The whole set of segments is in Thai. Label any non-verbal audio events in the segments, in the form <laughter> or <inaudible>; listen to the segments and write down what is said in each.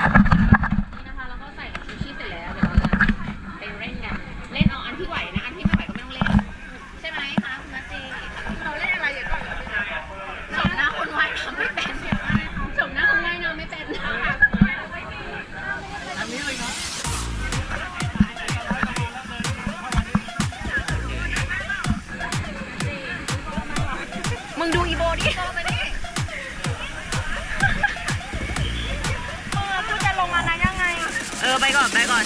นี่นะคะแล้วก็ใส่ชูชีพเสร็จแล้วเดี๋ยวเราจะไปเล่นกัน เล่นเอาอันที่ไหวนะ อันที่ไม่ไหวก็ไม่ต้องเล่น ใช่ไหมคะคุณนัทเจเราเล่นอะไรเดี๋ยวก่อนชมหน้าคนว่ายน้ำไม่เป็นชมหน้าคนว่ายน้ำไม่เป็นนะคะอันนี้เลยเนาะมึงดูอีโบดิ ไปก่อนไปก่อน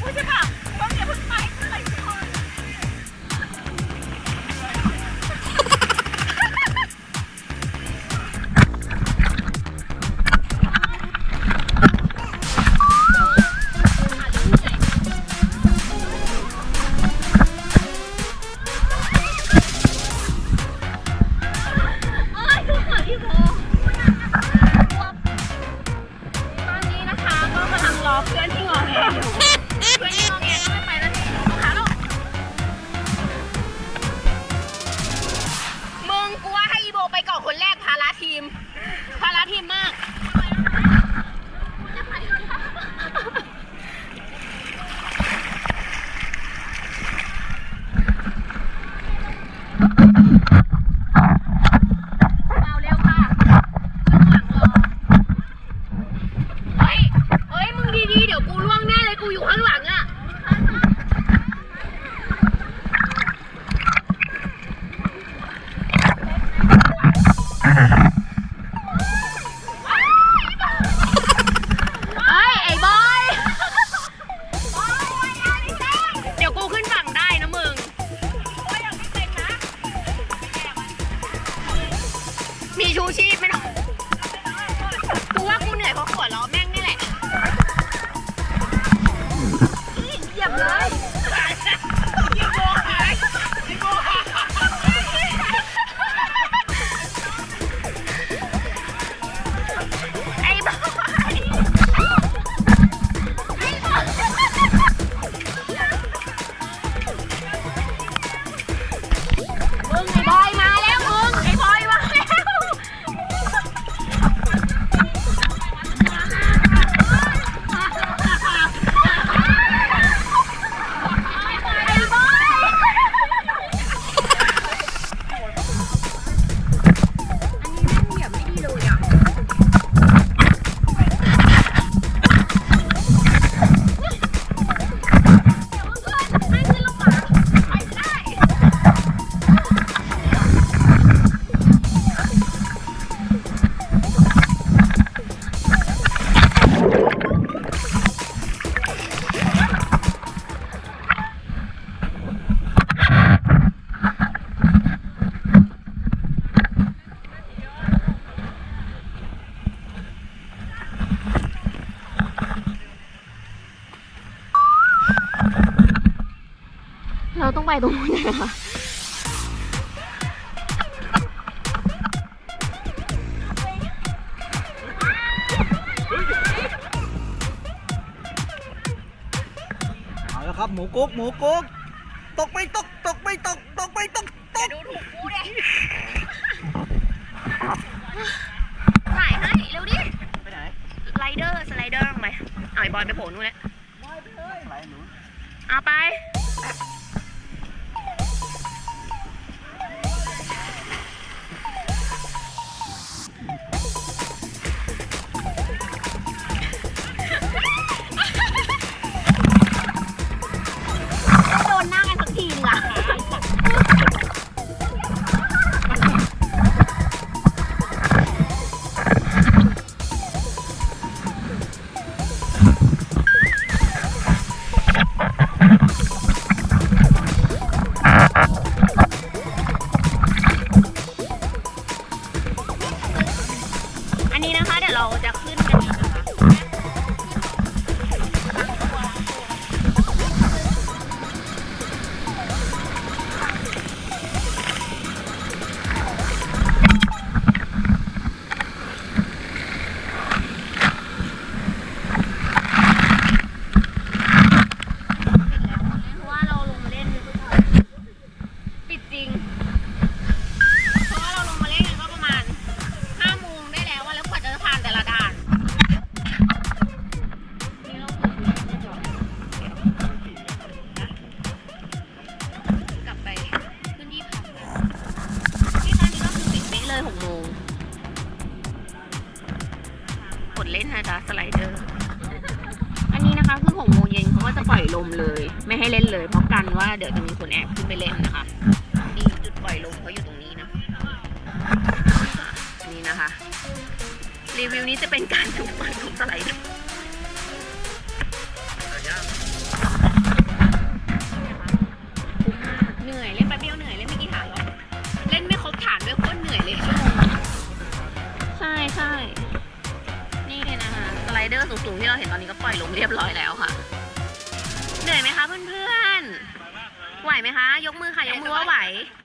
กูจะแบบต้องอย่าเ Mm-hmm. <laughs> เราต้องไปตรงนู้นเลยค่ะเอาละครับหมูกุ๊กหมูกุ๊กตกไม่ตกตกไม่ตกตกไม่ตกตกดูถูกกูดิถ่ายให้เร็วดิไปไหนสไลเดอร์สไลเดอร์ลงไปเอาไอ้บอยไปโผล่นู่นแล้วไหนหนูเอาไป จะปล่อยลมเลย ไม่ให้เล่นเลยเพราะกันว่าเดี๋ยวจะมีคนแอบขึ้นไปเล่นนะคะนี่จุดปล่อยลมเขาอยู่ตรงนี้นะนี่นะคะ รีวิวนี้จะเป็นการจุดปล่อยลมสไลเดอร์เหนื่อยเล่นแป๊บเดียวเหนื่อยเล่นไม่กี่ฐานหรอกเล่นไม่ครบฐานด้วยโคตรเหนื่อยเลยชั่วโมงใช่ใช่นี่เลยนะคะสไลเดอร์สูงๆที่เราเห็นตอนนี้ก็ปล่อยลงเรียบร้อยแล้วค่ะ เหนื่อยไหมคะเพื่อนๆ ไหวไหมคะ ยกมือค่ะ ยกมือว่าไหว